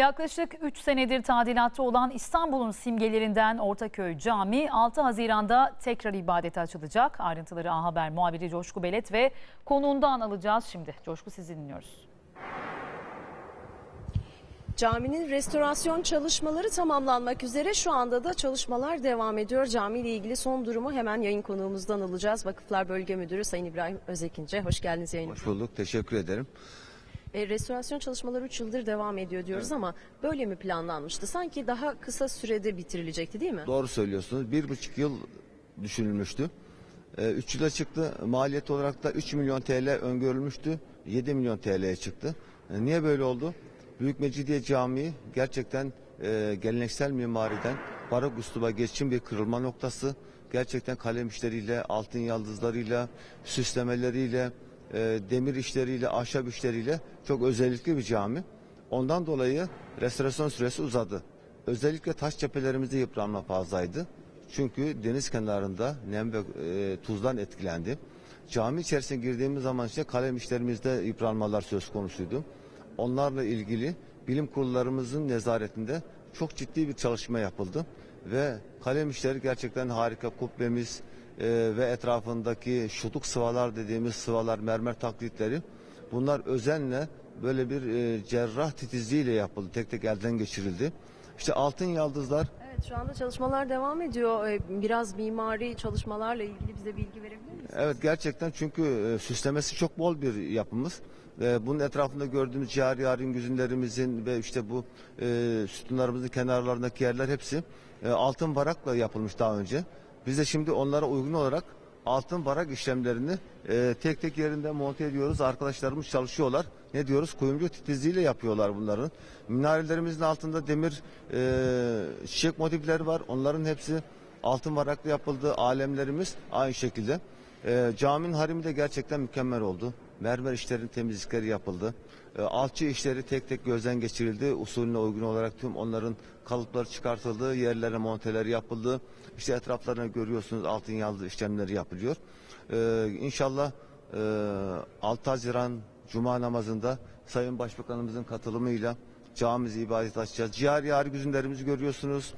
Yaklaşık 3 senedir tadilatta olan İstanbul'un simgelerinden Ortaköy Camii 6 Haziran'da tekrar ibadete açılacak. Ayrıntıları A Haber muhabiri Coşku Belet ve konuğundan alacağız şimdi. Coşku sizi dinliyoruz. Caminin restorasyon çalışmaları tamamlanmak üzere şu anda da çalışmalar devam ediyor. Cami ile ilgili son durumu hemen yayın konuğumuzdan alacağız. Vakıflar Bölge Müdürü Sayın İbrahim Özekince. Hoş geldiniz yayına. Hoş bulduk. Teşekkür ederim. E, restorasyon çalışmaları 3 yıldır devam ediyor diyoruz ama böyle mi planlanmıştı? Sanki daha kısa sürede bitirilecekti değil mi? Doğru söylüyorsunuz. Bir buçuk yıl düşünülmüştü. Ee, üç yıla çıktı. Maliyet olarak da 3 milyon TL öngörülmüştü. 7 milyon TL'ye çıktı. Ee, niye böyle oldu? Büyük Mecidiye Camii gerçekten e, geleneksel mimariden barok üsluba geçişin bir kırılma noktası. Gerçekten kalem işleriyle, altın yaldızlarıyla, süslemeleriyle, e, demir işleriyle, ahşap işleriyle çok özellikli bir cami. Ondan dolayı restorasyon süresi uzadı. Özellikle taş cephelerimizde yıpranma fazlaydı. Çünkü deniz kenarında nem ve e, tuzdan etkilendi. Cami içerisine girdiğimiz zaman işte kalem işlerimizde yıpranmalar söz konusuydu. Onlarla ilgili bilim kurullarımızın nezaretinde çok ciddi bir çalışma yapıldı. Ve kalem işleri gerçekten harika. Kubbemiz e, ve etrafındaki şutuk sıvalar dediğimiz sıvalar, mermer taklitleri bunlar özenle böyle bir e, cerrah titizliğiyle yapıldı. Tek tek elden geçirildi. İşte altın yaldızlar Evet şu anda çalışmalar devam ediyor. E, Biraz mimari çalışmalarla ilgili bize bilgi verebilir misiniz? Evet gerçekten çünkü e, süslemesi çok bol bir yapımız. E, bunun etrafında gördüğümüz cihar yarın güzünlerimizin ve işte bu e, sütunlarımızın kenarlarındaki yerler hepsi e, altın varakla yapılmış daha önce. Biz de şimdi onlara uygun olarak altın varak işlemlerini e, tek tek yerinde monte ediyoruz. Arkadaşlarımız çalışıyorlar. Ne diyoruz? Kuyumcu titizliğiyle yapıyorlar bunların. Minarelerimizin altında demir e, çiçek motifleri var. Onların hepsi altın varaklı yapıldı. Alemlerimiz aynı şekilde. E, caminin harimi de gerçekten mükemmel oldu. Mermer işlerin temizlikleri yapıldı. E, alçı işleri tek tek gözden geçirildi. Usulüne uygun olarak tüm onların kalıpları çıkartıldı. Yerlere monteler yapıldı. İşte etraflarına görüyorsunuz altın yaldız işlemleri yapılıyor. E, inşallah e, 6 Haziran Cuma namazında Sayın Başbakanımızın katılımıyla camimizi ibadet açacağız. Cihari yari güzünlerimizi görüyorsunuz.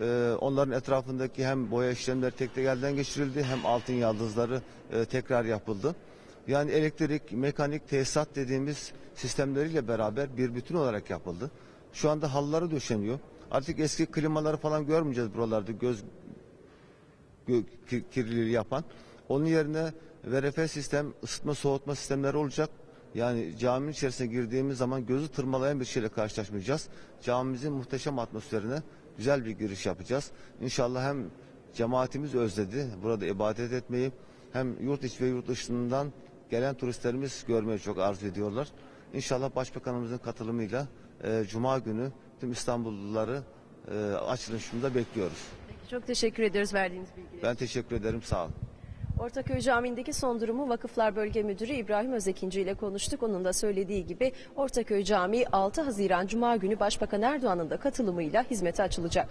Ee, onların etrafındaki hem boya işlemleri tek tek elden geçirildi hem altın yaldızları e, tekrar yapıldı. Yani elektrik, mekanik, tesisat dediğimiz sistemleriyle beraber bir bütün olarak yapıldı. Şu anda halıları döşeniyor. Artık eski klimaları falan görmeyeceğiz buralarda göz gö- ki- kirliliği yapan. Onun yerine VRF sistem, ısıtma soğutma sistemleri olacak. Yani caminin içerisine girdiğimiz zaman gözü tırmalayan bir şeyle karşılaşmayacağız. Camimizin muhteşem atmosferine güzel bir giriş yapacağız. İnşallah hem cemaatimiz özledi burada ibadet etmeyi hem yurt içi ve yurt dışından gelen turistlerimiz görmeyi çok arzu ediyorlar. İnşallah Başbakanımızın katılımıyla e, Cuma günü tüm İstanbulluları e, açılışında bekliyoruz. Peki, çok teşekkür ediyoruz verdiğiniz bilgiler. Ben teşekkür ederim. Sağ olun. Ortaköy Camii'ndeki son durumu Vakıflar Bölge Müdürü İbrahim Özekinci ile konuştuk. Onun da söylediği gibi Ortaköy Camii 6 Haziran Cuma günü Başbakan Erdoğan'ın da katılımıyla hizmete açılacak.